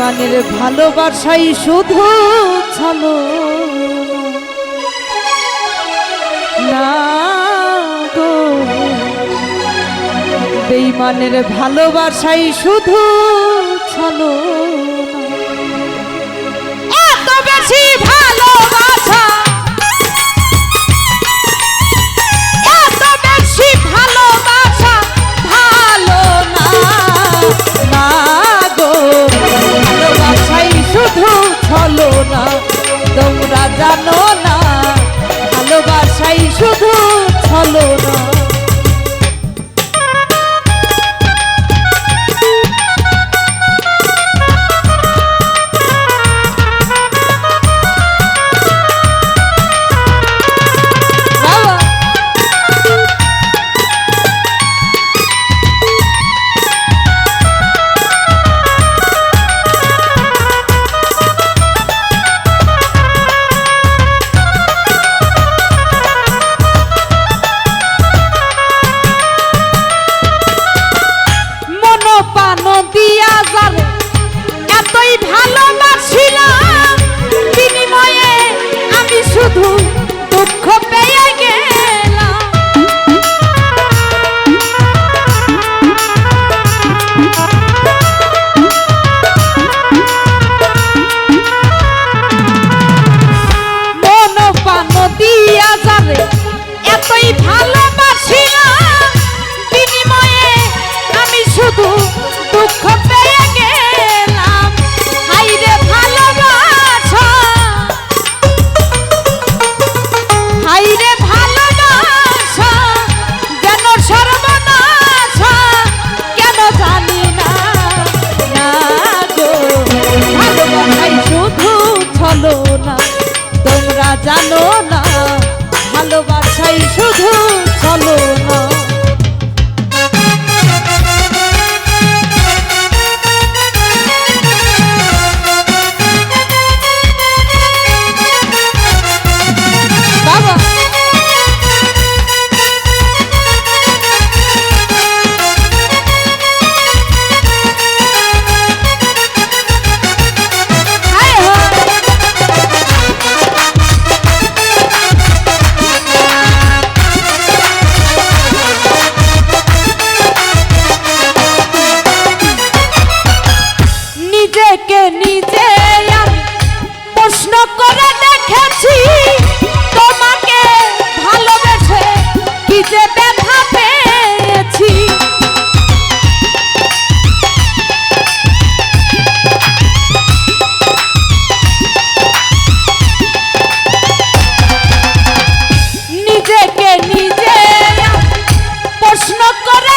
প্রাণের ভালোবাসাই শুধু ছালো না বেইমানের ভালোবাসাই শুধু ছালো জানো না ভালোবাসাই শুধু ছলো না জানো করে দেখেছি তোমাকে ভালোবেসে কি যে ব্যথা পেয়েছি। নিজেকে নিজে প্রশ্ন করে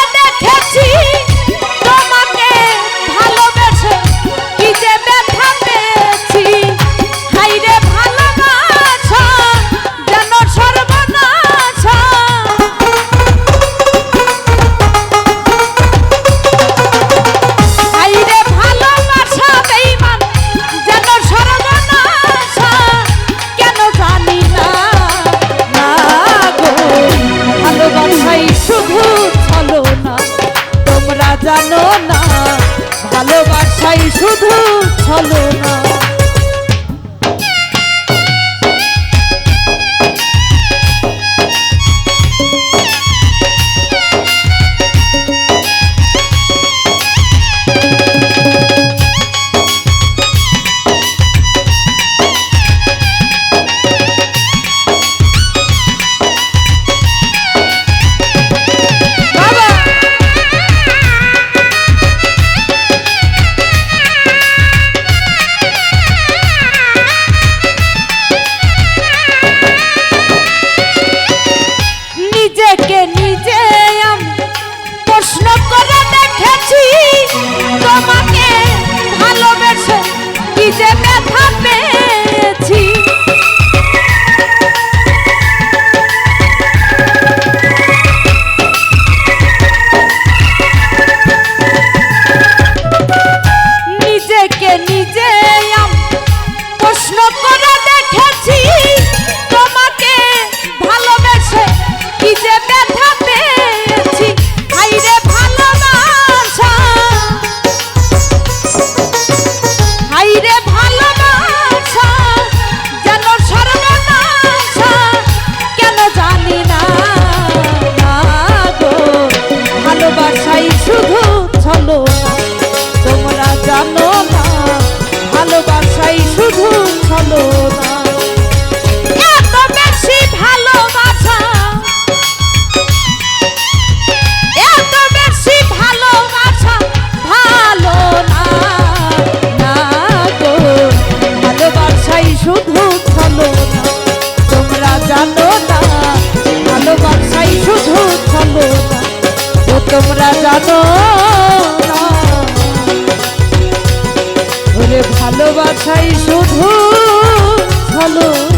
আশাই শুধু চলো তোমরা জানো না ভালোবাসাই শুধু চলো না। ভালোবাসাই শুধু ভালো